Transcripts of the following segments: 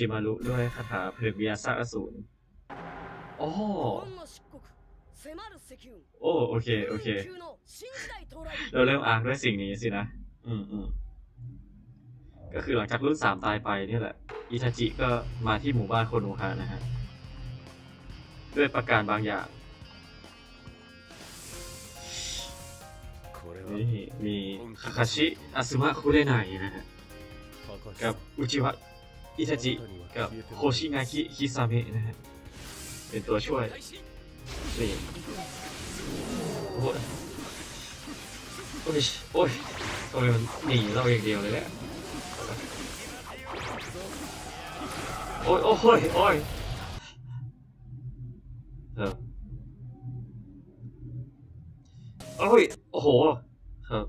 จิมารุด้วยคาถาเพลิวิยาซากอสูรโอ้โอเค โอเค เราเริ่มอ่านด้วยสิ่งนี้สินะ อืมอืมก็คือหลังจากรุ่นสามตายไปนี่แหละ อิทาจิก็มาที่หมู่บ้านโคโนฮะนะฮะ ด้วยประการบางอย่าง นี่มีคาคาชิอาซึมะคุเรไนนะฮะ กับอุจิวะ อิทาจิกับโคชิงาคิฮิซาเมะนะฮะเป็นตัวช่วยนี่โอ้ยโอ้ยโอ้ยทำไมมันหนีเราอย่างเดียวเลยเนี่ยโอ้ยโอ้ยโอ้ยเออโอ้ยโอ้โหครับ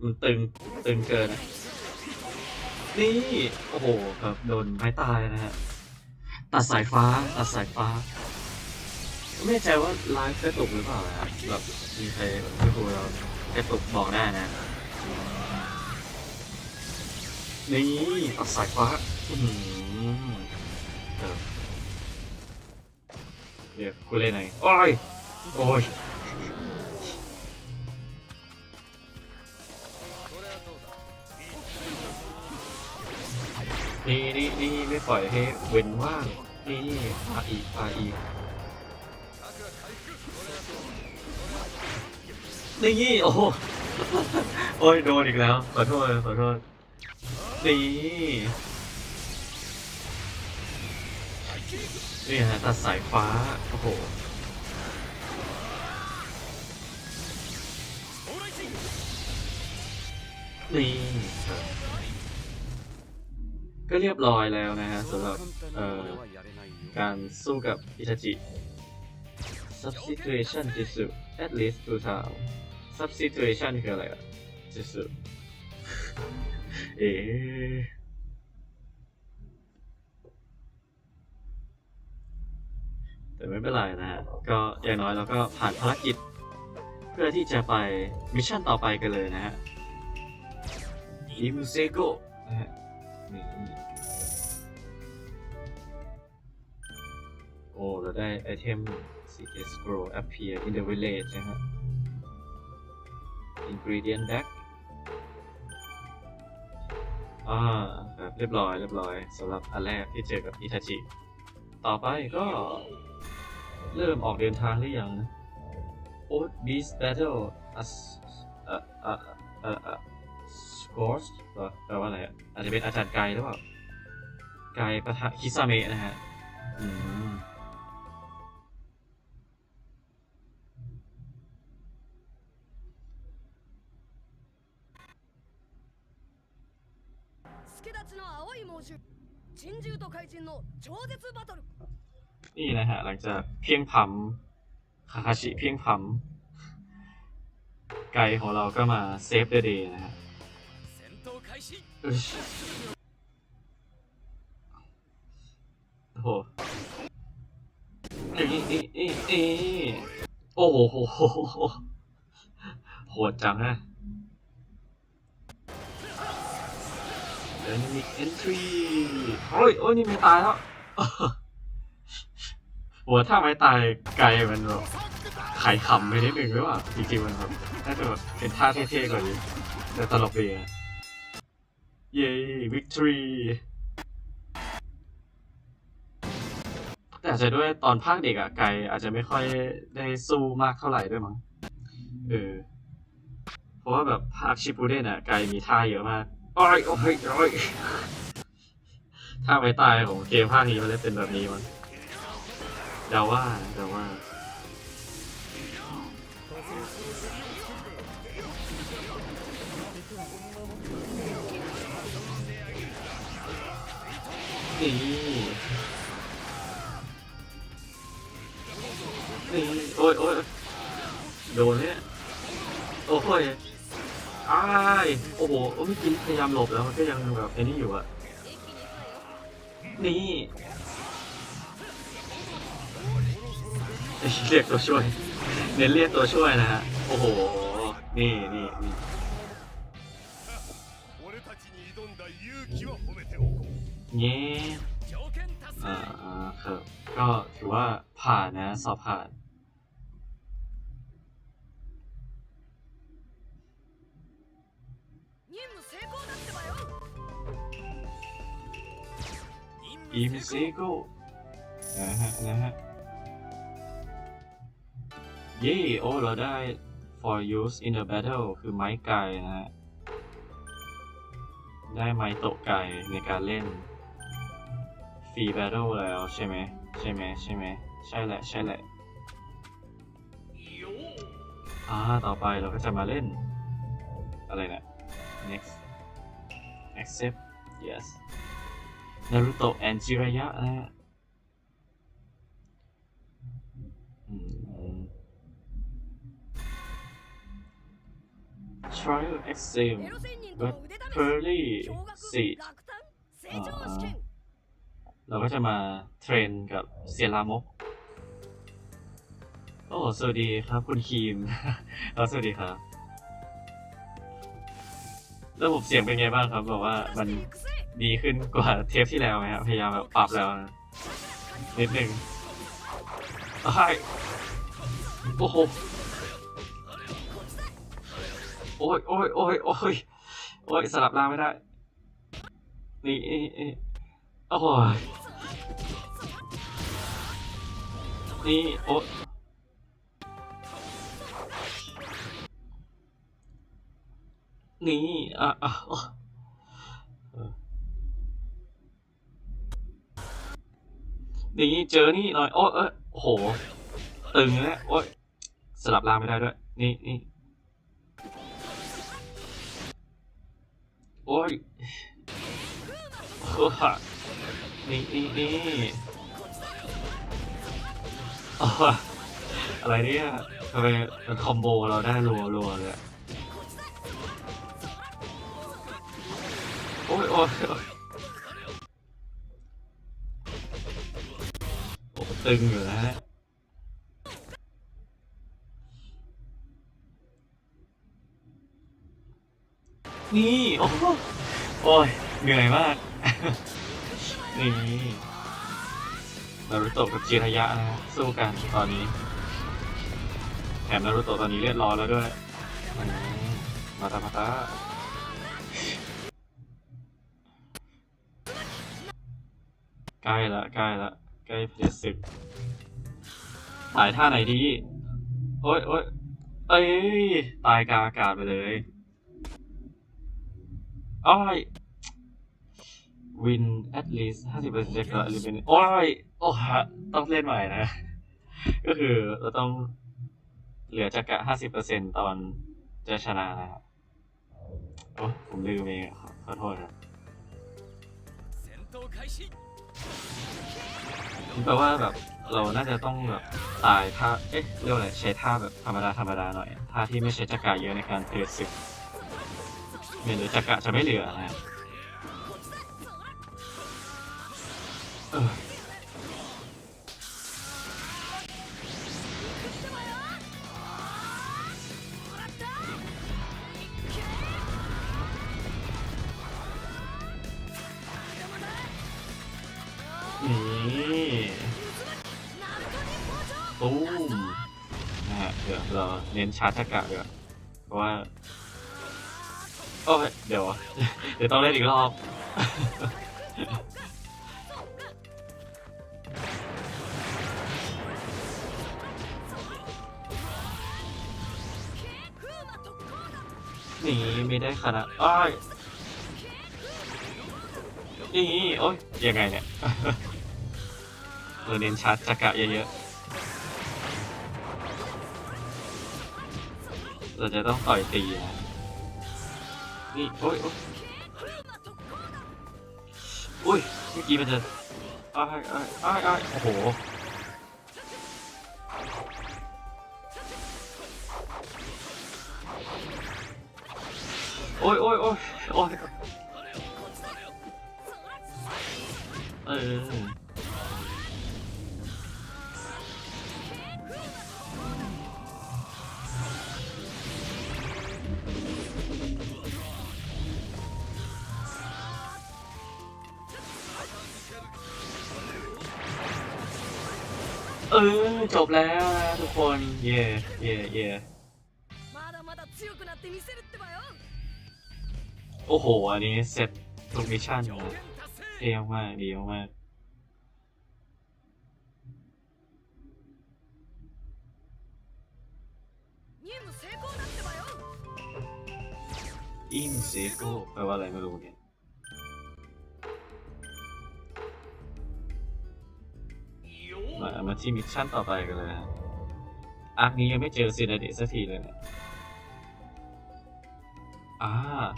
มันตึงตึงเกินอะ นี่ โอ้โหครับโดนไม้ตายนะฮะ ตัดสายฟ้า ตัดสายฟ้า ไม่แน่ใจว่าไลฟ์กระตุกหรือเปล่านะครับแบบมีใครไม่รู้เรากระตุกบอกได้นะ นี่ตัดสายฟ้า อื้อหือเออเดี๋ยวคุณเล่นไหนโอ้ย โอ้ย นี่นี่นี่ไม่ปล่อยให้เว้นว่าง นี่ปาอีกปาอีนี่โอ้โอ้ยโดนอีกแล้วขอโทษขอโทษนี่นี่ฮะตัดสายฟ้าโอ้โหนี่ ก็เรียบร้อยแล้วนะฮะสำหรับการสู้กับอิทาจิ substitution จิสุ at least two time substitution คืออะไรอะจิสุเอ๊แต่ไม่เป็นไรนะฮะ ก็อย่างน้อยเราก็ผ่านภารกิจ เพื่อที่จะไปมิชชั่นต่อไปกันเลยนะฮะอิมเซโกนะฮะ เราได้ไอเทม CS Grow appear in the village นะฮะ ingredient bag อ่าครับเรียบร้อยเรียบร้อยสำหรับอันแรกที่เจอกับอิทาจิ ต่อไปก็ เริ่มออกเดินทางหรือยัง Old Beast Battle as เอ่อเอ่อเอ่อเอ่อ Scores เหรอแปลว่าอะไรอะอาจจะเป็นอาจารย์ไกหรือเปล่า ไกปะทะคิซาเมะนะฮะ อืม 珍獣と怪人の超絶バトル นี่นะฮะ หลังจากเพียงพำคาคาชิเพียงพำไกของเราก็มาเซฟเดอะเดย์นะฮะ 戦闘開始 อึ๊ชโอ้โหอีอีอีอีโอ้โหโหโหโหโ Enemy Entry โอ้ยโอ้ยนี่ไม่ตายแล้วโหัวถ้าไม่ตายไกลมันแบบไข่ขำไปนิดนึงหรือเปล่าจริงๆมันแบบน่าจะแบบเป็นท่าเท่ๆกว่านี้แต่ตลกดีอะเย้วิกตอรีแต่อาจจะด้วยตอนภาคเด็กอะไกลอาจจะไม่ค่อยได้สู้มากเท่าไหร่ด้วยมั้งเออเพราะว่าแบบภาคชิปูเดนอะไกลมีท่าเยอะมาก โอ้ยโอ้ยโอ้ยท่าไม่ตายของเกมภาคนี้มันเลยเป็นแบบนี้มั้งเดาว่าเดาว่านี่นี่โอ้ยโอ้ยโดนเนี่ยโอ้ย อ้ายโอ้โหเมื่อกี้พยายามหลบแล้วก็ยังแบบไอ้นี่อยู่อะนี่เรียกตัวช่วย เน้นเรียกตัวช่วยนะฮะ โอ้โห นี่นี่นี่เงี้ยอ่าครับ ก็ถือว่าผ่านนะ สอบผ่าน อิมซิโกนะฮะนะฮะเย่โอ้เราได้ for use in a battle คือไม้ไก่นะฮะ ได้ไม้โตะไก่ในการเล่น ฟรี battle แล้วใช่ไหมใช่ไหมใช่ไหมใช่แหละ ใช่แหละอ่าต่อไปเราก็จะมาเล่น อะไรนะ next accept yes นารุโตะแอนจิระยะนะฮะทริลเอ็กซิมเบเฟอร์ลี่สีเราก็จะมาเทรนกับเซียนลามก โอ้ สวัสดีครับคุณคีมครับสวัสดีครับระบบเสียงเป็นไงบ้างครับบอกว่ามัน ดีขึ้นกว่าเทปที่แล้วไหมครับพยายามแบบปรับแล้วนะนิดหนึ่งอ้ายโอ้โหโอ้ยโอ้ยโอ้ยโอ้ยโอ้ยสลับล่างไม่ได้ นี่นี่นี่โอ้ยนี่โอ้นี่อะ นี่เจอนี่หน่อยโอ้เอยโอ้โหตึงแล้วโอ้ยสลับล่างไม่ได้ด้วย นี่นี่โอ้ยโอ้ยนี่นี่นี่โอ้ยอะไรเนี่ยทำไมมันคอมโบเราได้รัวรัวเลยอะโอ้ยโอ้ยโอ้ยโอ้ ตึงอยู่นะฮะนี่ โอ้โอ้ยเหนื่อยมาก นี่นารุโตะกับจิรายะนะ สู้กันตอนนี้แถมนารุโตะตอนนี้เลือดร้อนแล้วด้วย มาตามาตาใกล้ละใกล้ละ กลเพจศึกถ่ายท่าไหนดี โอ้ยโอ้ยเอ้ย ตายกลางอากาศไปเลยอ้อยวิน at least ห้าสิบเปอร์เซ็นต์ก็ลิมินโอ้ย โอ้ฮะต้องเล่นใหม่นะ ก็คือเราต้องเหลือจากกะห้าสิบเปอร์เซ็นต์ตอนจะชนะนะครับ โอ้ผมลืมเองขอโทษครับ แปลว่าแบบเราน่าจะต้องแบบตายท่าเอ๊ะเรียกว่าอะไรใช้ท่าแบบธรรมดาธรรมดาหน่อยท่าที่ไม่ใช้จักระเยอะในการเตือนศึกไม่เหลือจักระจะไม่เหลือนะเออ น้นชาร์จจักระเยเพราะว่า โอ้ยเดี๋ยว เดี๋ยวต้องเล่นอีกรอบหนีไม่ได้ขนาดอ้ายนี่โอ้ยยังไงเนี่ย เราเน้นชาร์จจักระเยอะๆ เราจะต้องต่อยตีนะนี่โอ้ยโอ้ยเมื่อกี้มันจะอ้ายอ้ายอ้ายอ้ายโอ้โหโอ้ยโอ้ยโอ้ยโอ้ยเออ เออ จบแล้วนะทุกคน เย่เย่เย่โอ้โห อันนี้เสร็จทุกมิชชั่นอ้เดียวมากเดียวมากอิมเซโกแปลว่าอะไรไม่รู้เนี่ย มามาที่มิชชั่นต่อไปกันเลยอาร์คนี้ยังไม่เจอซีนาเดสักทีเลยเนี่ยอ่า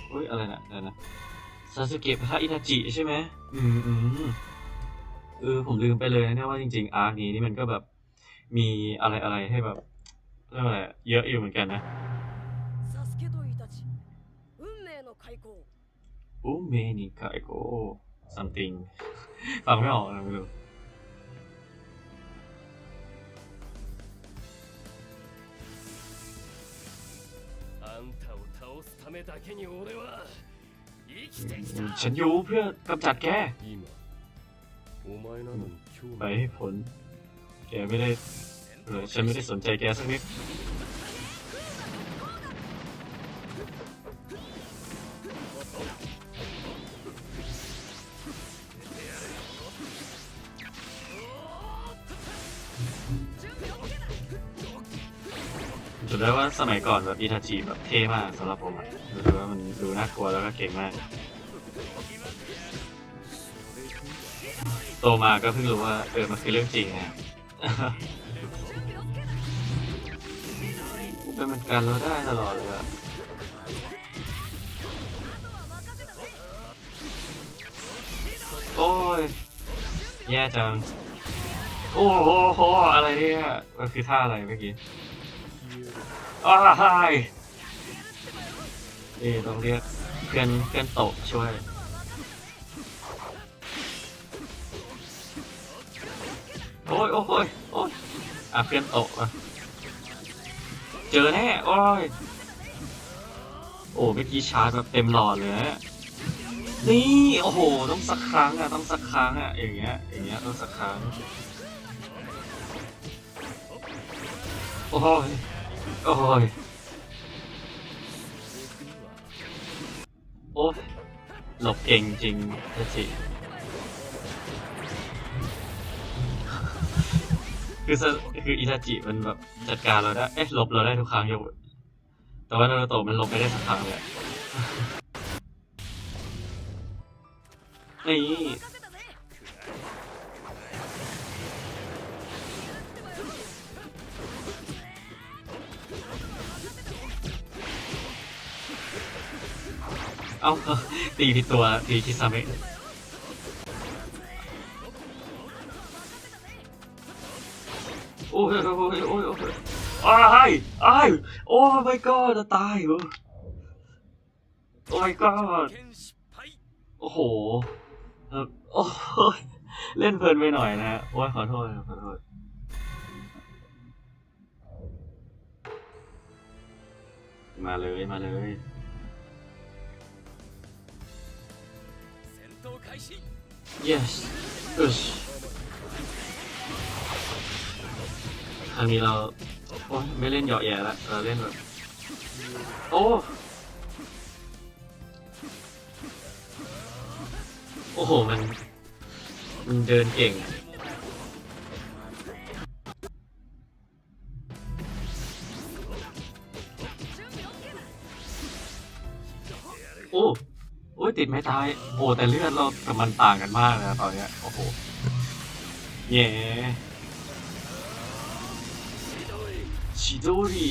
เฮ้ย อะไรนะอะไรนะซาสึเกะพระอิทาจิใช่ไหมอืมอืมเออผมลืมไปเลยนะว่าจริง ๆ อาร์คนี้นี่มันก็แบบมีอะไรอะไรให้แบบเรียกว่าอะไรเยอะอยู่เหมือนกันนะอุเมนิไคโก something ฟังไม่ออกนะไม่รู้ めだけに俺は生きてきた ฉันอยู่เพื่อกำจัดแก 今お前なのに興 ไป 味 ให้ผล แกไม่ได้เออฉันไม่ได้สนใจแกสักนิด 準 สุดได้ว่าสมัยก่อนแบบอิทาจิแบบเท่มากสำหรับผมอะดูว่ามันดูน่ากลัวแล้วก็เก่งมาก โตมาก็เพิ่งรู้ว่าเออมันคือเรื่องจริงไงเป็นการเราได้ตลอดเลยอะโอ้ย แย่จัง โอ้โห อะไรเนี่ย มันคือท่าอะไรเมื่อกี้ อ้ายเอ๊ะต้องเรียกเพื่อนเพื่อนโตช่วยโอ้ยโอ้ยโอ้ยอะเพื่อนโตอะเจอแน่โอ้ยโอ้เมื่อกี้ชาร์จแบบเต็มหลอดเลยนะนี่โอ้โหต้องสักครั้งอะต้องสักครั้งอะอย่างเงี้ยอย่างเงี้ยต้องสักครั้งโอ้ย โอ้ยโอ้ยหลบเก่งจริงทจิคือคืออิทาจิมันแบบจัดการเราได้ เอ๊ะหลบเราได้ทุกครั้งยกแต่ว่านารูโตะมันหลบไม่ได้สักครั้งเลยนี่ เอ้าตีผิดตัวตีคิซาเมะโอ้ยโอ้ยโอ้ยโอ้ยไอ้ไอ้โอ้ my god จะตายเหรอโอ้ my god โอ้โหโอ้เล่นเพลินไปหน่อยนะโอ้ยขอโทษขอโทษมาเลยมาเลย yes อึชครั้งนี้เราโอ้ยไม่เล่นเหยาะแย่ละเราเล่นแบบโอ้โอ้โหมันมันเดินเก่งอะ อ้ยติดไม่ตาย โอ้แต่เลือดเรากับมันต่างกันมากนะตอนเนี้ยโอ้โหเย่ชิโดริ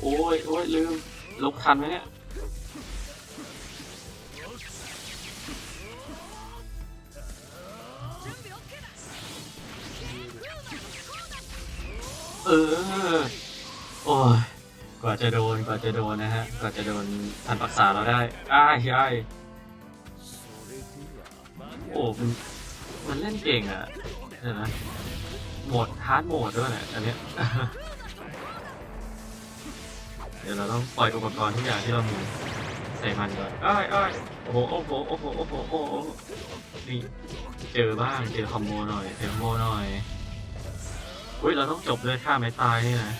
โอ้ยโอ้ยลืมลบทันไหมเนี่ย เออ โอ้ย กว่าจะโดน กว่าจะโดนนะฮะ กว่าจะโดนทันปักษาเราได้ อ้ายอ้ายโอ้มันมันเล่นเก่งอะใช่ไนะโหมดฮาร์ดโหมดด้วยนะอันเนี้ย เดี๋ยวเราต้องปล่อยอุปกรณ์ทุกอย่างที่เรามีใส่มันก่อนอ้ายอ้ายโอ้โห โอ้โห โอ้โห โอ้โห โอ้โห นี่ เจอบ้าง เจอคอมโบหน่อย เจอคอมโบหน่อย อุ้ยเราต้องจบด้วยท่าไม้ตายนี่นะ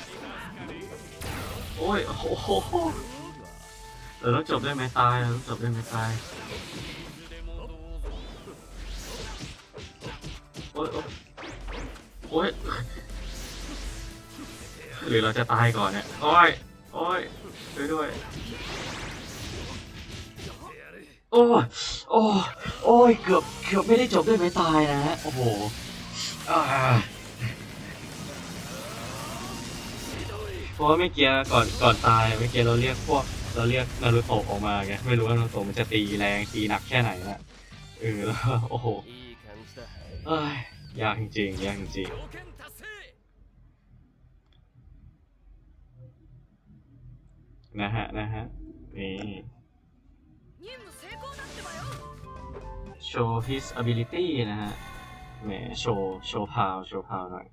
โอ้ยโอ้โหเราต้องจบด้วยไม้ตายเราต้องจบด้วยไม้ตายโอ้ยโอ้ยหรือเราจะตายก่อนเนี่ยโอ้ยโอ้ยช่วยด้วยโอ้โอ้โอ้ยเกือบเกือบไม่ได้จบด้วยไม้ตายนะฮะโอ้โหอ่า เพราะว่าไม่เกียก่อนก่อนตายไม่เกียเราเรียกพวก เราเรียกนารูโตะออกมาไงไม่รู้ว่านารูโตะมันจะตีแรงตีหนักแค่ไหนนะเออโอ้โหเอ้ยยากจริงยากจริงนะฮะนะฮะนี่โชว์ his ability นะฮะแหมโชว์โชว์พาวโชว์พาวหน่อย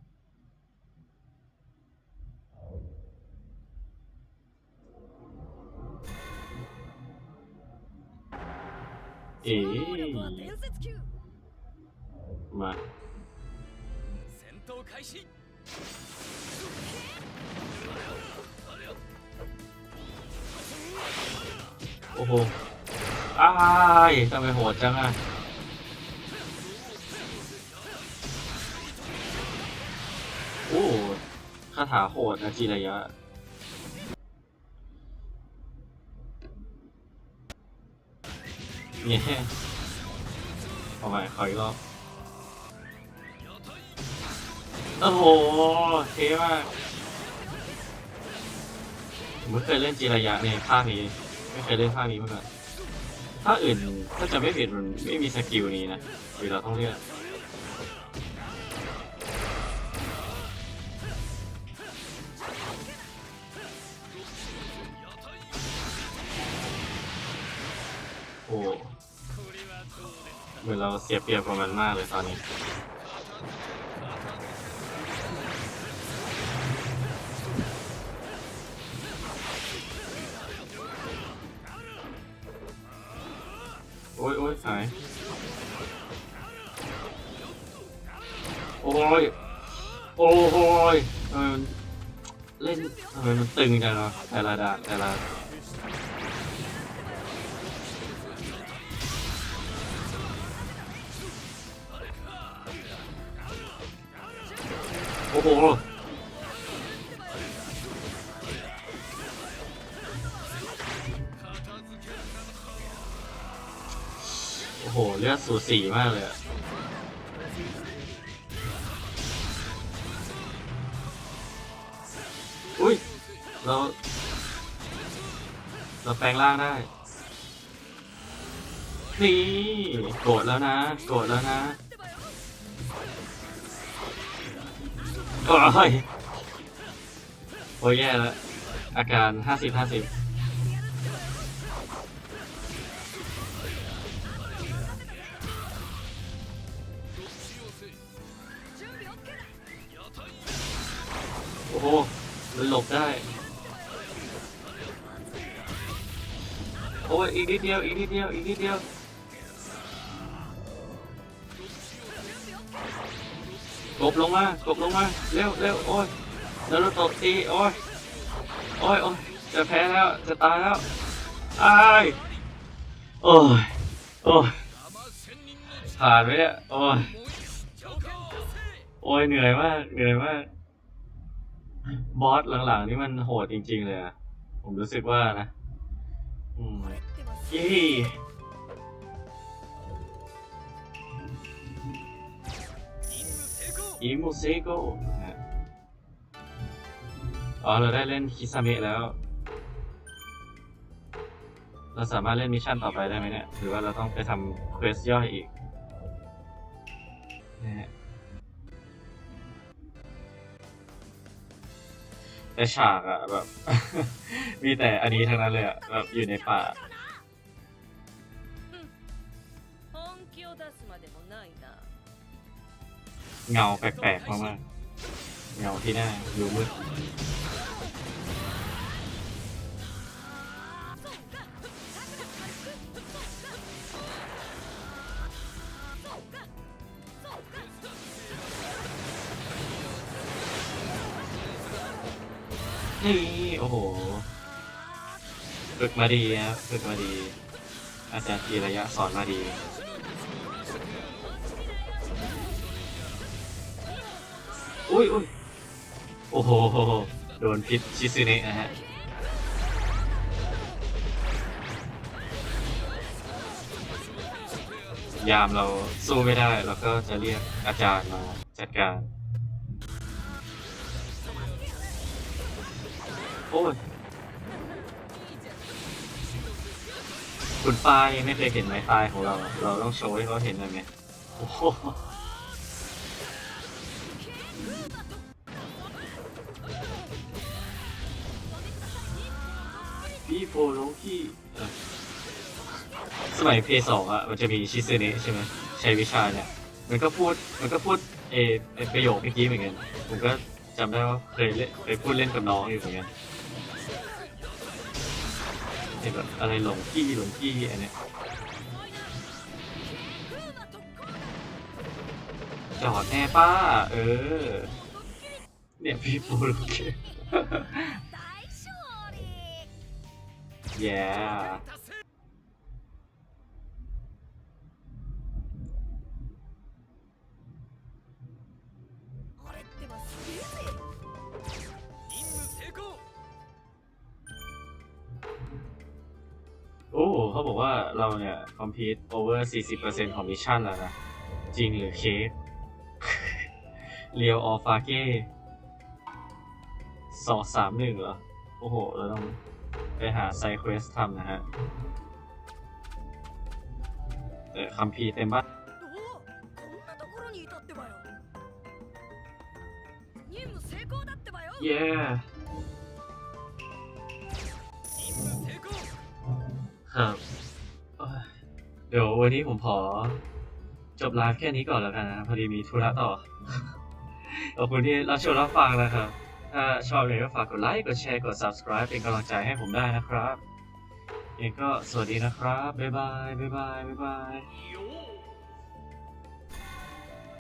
เอมาโอ้โหอ้ายทำไมโหดจังอะโอ้คาถาโหดนะจิระยะ เนี่ยเอาไปขออีกรอบโอ้โหเท่มากผมไม่เคยเล่นจีระยะในภาคนี้ ไม่เคยเล่นภาคนี้มาก่อนภาคอื่นถ้าจะไม่ผิดมันไม่มีสกิลนี้นะหรือเราต้องเลือก เหมือนเราเสียเปรียบกับมันมากเลยตอนนี้โอ้ยโอ้ยหายโอ้ยโอ้ยเออเล่นทำไมมันตึงจังเนาะแต่ละด่านแต่ละ โอ้โหโอ้โหเลือดสูสีมากเลยอะอุ้ย เรา เราแปลงร่างได้ นี่ โกรธแล้วนะ โกรธแล้วนะ โอ้ยโอ้ยแย่แล้วอาการห้าสิบห้าสิบโอ้โหมันหลบได้ โอ้ยอีกนิดเดียว อีกนิดเดียว อีกนิดเดียว กบลงมากบลงมาเร็วเร็วโอ้ยนารูตะตีโอ้ยโอ้ยโอ้ยจะแพ้แล้วจะตายแล้วอายโอ้ยโอ้ยผ่านไปเนี่ยโอ้ยโอ้ยเหนื่อยมากเหนื่อยมากบอสหลังๆนี่มันโหดจริง ๆ เลยอะผมรู้สึกว่านะอืมยี่ 任務成功อิมูเซโกนะฮะอ๋อ เราได้เล่นคิซาเมะแล้ว เราสามารถเล่นมิชชั่นต่อไปได้ไหมเนี่ย หรือว่าเราต้องไปทำเควสย่อยอีกนะฮะแต่ฉากอะแบบ มีแต่อันนี้ทั้งนั้นเลยอะแบบอยู่ในป่า 本気を出すまでもないな เงาแปลกๆมากๆเงาที่หน้าดูมืดนี่โอ้โหฝึกมาดีครับฝึกมาดี อาจารย์ทีระยะสอนมาดี อุ้ยอุ้ยโอ้โห โดนพิษชิซึเนะนะฮะ ยามเราสู้ไม่ได้เราก็จะเรียกอาจารย์มาจัดการ โอ้ย คุณป้ายไม่เคยเห็นไม้ตายของเรา เราต้องโชว์ให้เขาเห็นเลยไงโอ้โห โอ้วที่สมัยเพย์สองอะมันจะมีชิซึเนะใช่ไหมใช้วิชาเนี่ยมันก็พูดมันก็พูดเออประโยคเมื่อกี้เหมือนกันผมก็จำได้ว่าเคยเล่เคยพูดเล่นกับน้องอยู่เหมือนกันเห็นแบบอะไรหลงกี้หลงกี้อันเนี้ยจอดแน่ป้า เออ เนี่ยพี่ปูโอเค โอ้เขาบอกว่าเราเนี่ย คอมพิวต์โอเวอร์ 40%ของมิชชั่นแล้วนะ จริงหรือเค้กเรียวออฟาเก้สองสามหนึ่งเหรอ โอ้โห เราต้อง ไปหาไซเควสทำนะฮะเออคำพีเต็มบ้านเย้ ครับเดี๋ยววันนี้ผมขอจบไลฟ์แค่นี้ก่อนแล้วกันนะพอดีมีธุระต่อ ขอบคุณที่รับชมรับฟังนะครับ ถ้าชอบเลยก็ฝากกดไลค์ กดแชร์ กด subscribe เป็นกำลังใจให้ผมได้นะครับยังก็สวัสดีนะครับ บ๊ายบาย บ๊ายบาย บ๊ายบาย